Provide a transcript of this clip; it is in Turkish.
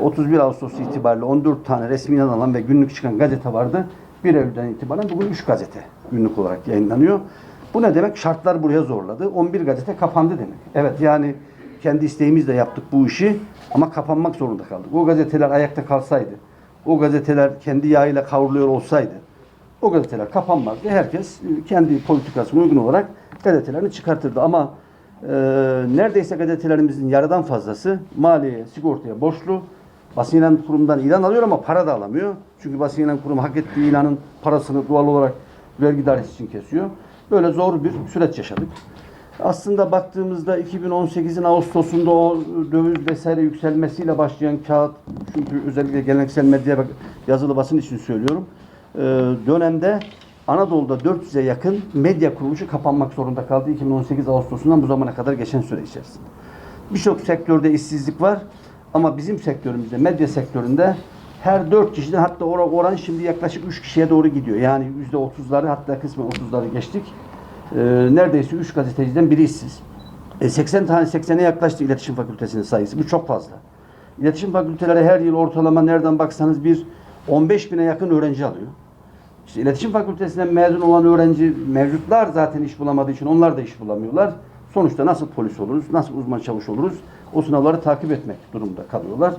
31 Ağustos itibariyle 14 tane resmi alan ve günlük çıkan gazete vardı. 1 Eylül'den itibaren bugün 3 gazete günlük olarak yayınlanıyor. Bu ne demek? Şartlar buraya zorladı. 11 gazete kapandı demek. Evet yani kendi isteğimizle yaptık bu işi ama kapanmak zorunda kaldık. O gazeteler ayakta kalsaydı, o gazeteler kendi yağıyla kavruluyor olsaydı, o gazeteler kapanmazdı. Herkes kendi politikasına uygun olarak gazetelerini çıkartırdı. Ama e, neredeyse gazetelerimizin yarıdan fazlası maliye, sigortaya borçlu. Basın ilan kurumdan ilan alıyor ama para da alamıyor. Çünkü basın ilan kurumu hak ettiği ilanın parasını doğal olarak vergi dairesi için kesiyor. Böyle zor bir süreç yaşadık. Aslında baktığımızda 2018'in Ağustos'unda o döviz vesaire yükselmesiyle başlayan kağıt, çünkü özellikle geleneksel medya yazılı basın için söylüyorum. Ee, dönemde Anadolu'da 400'e yakın medya kuruluşu kapanmak zorunda kaldı 2018 Ağustos'undan bu zamana kadar geçen süre içerisinde. Birçok sektörde işsizlik var ama bizim sektörümüzde, medya sektöründe her 4 kişiden hatta or- oran şimdi yaklaşık 3 kişiye doğru gidiyor. Yani %30'ları hatta kısmen 30'ları geçtik. Ee, neredeyse 3 gazeteciden biri işsiz. E, 80 tane 80'e yaklaştı iletişim fakültesinin sayısı. Bu çok fazla. İletişim fakülteleri her yıl ortalama nereden baksanız bir 15 bine yakın öğrenci alıyor. İşte iletişim fakültesinden mezun olan öğrenci mevcutlar zaten iş bulamadığı için onlar da iş bulamıyorlar. Sonuçta nasıl polis oluruz, nasıl uzman çavuş oluruz o sınavları takip etmek durumunda kalıyorlar.